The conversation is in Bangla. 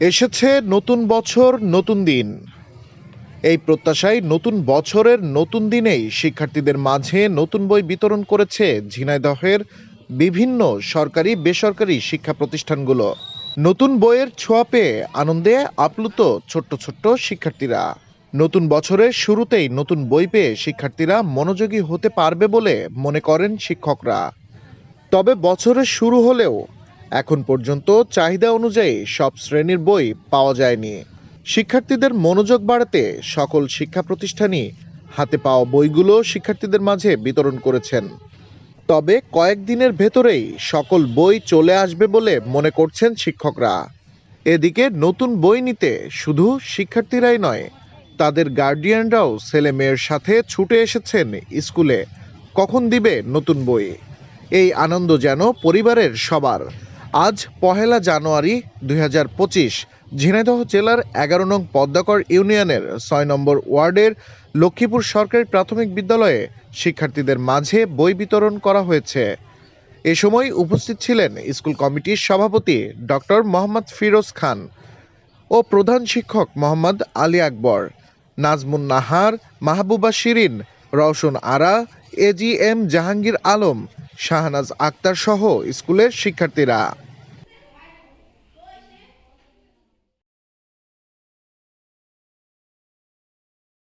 এসেছে নতুন বছর, নতুন দিন। এই প্রত্যাশায় নতুন বছরের নতুন দিনেই শিক্ষার্থীদের মাঝে নতুন বই বিতরণ করেছে ঝিনাইদহের বিভিন্ন সরকারি, বেসরকারি শিক্ষা প্রতিষ্ঠানগুলো। নতুন বইয়ের ছোঁয়া পেয়ে আনন্দে আপ্লুত ছোট্ট ছোট্ট শিক্ষার্থীরা। নতুন বছরের শুরুতেই নতুন বই পেয়ে শিক্ষার্থীরা মনোযোগী হতে পারবে বলে মনে করেন শিক্ষকরা। তবে বছরের শুরু হলেও এখন পর্যন্ত চাহিদা অনুযায়ী সব শ্রেণির বই পাওয়া যায়নি। শিক্ষার্থীদের মনোযোগ বাড়াতে সকল শিক্ষা প্রতিষ্ঠানই হাতে পাওয়া বইগুলো শিক্ষার্থীদের মাঝে বিতরণ করেছেন। তবে কয়েকদিনের ভেতরেই সকল বই চলে আসবে বলে মনে করছেন শিক্ষকরা। এদিকে নতুন বই নিতে শুধু শিক্ষার্থীরাই নয়, তাদের গার্ডিয়ানরাও ছেলে মেয়ের সাথে ছুটে এসেছেন স্কুলে। কখন দিবে নতুন বই? এই আনন্দ যেন পরিবারের সবার। আজ পহেলা জানুয়ারি দুই হাজার পঁচিশ, ঝিনাইদহ জেলার এগারো নং পদ্মাকর ইউনিয়নের ছয় নম্বর ওয়ার্ডের লক্ষ্মীপুর সরকারি প্রাথমিক বিদ্যালয়ে শিক্ষার্থীদের মাঝে বই বিতরণ করা হয়েছে। এ সময় উপস্থিত ছিলেন স্কুল কমিটির সভাপতি ডক্টর মোহাম্মদ ফিরোজ খান ও প্রধান শিক্ষক মোহাম্মদ আলী আকবর, নাজমুন নাহার, মাহবুবা শিরিন, রওশন আরা এজিএম জাহাঙ্গীর আলম, শাহনাজ আক্তার সহ স্কুলের শিক্ষার্থীরা।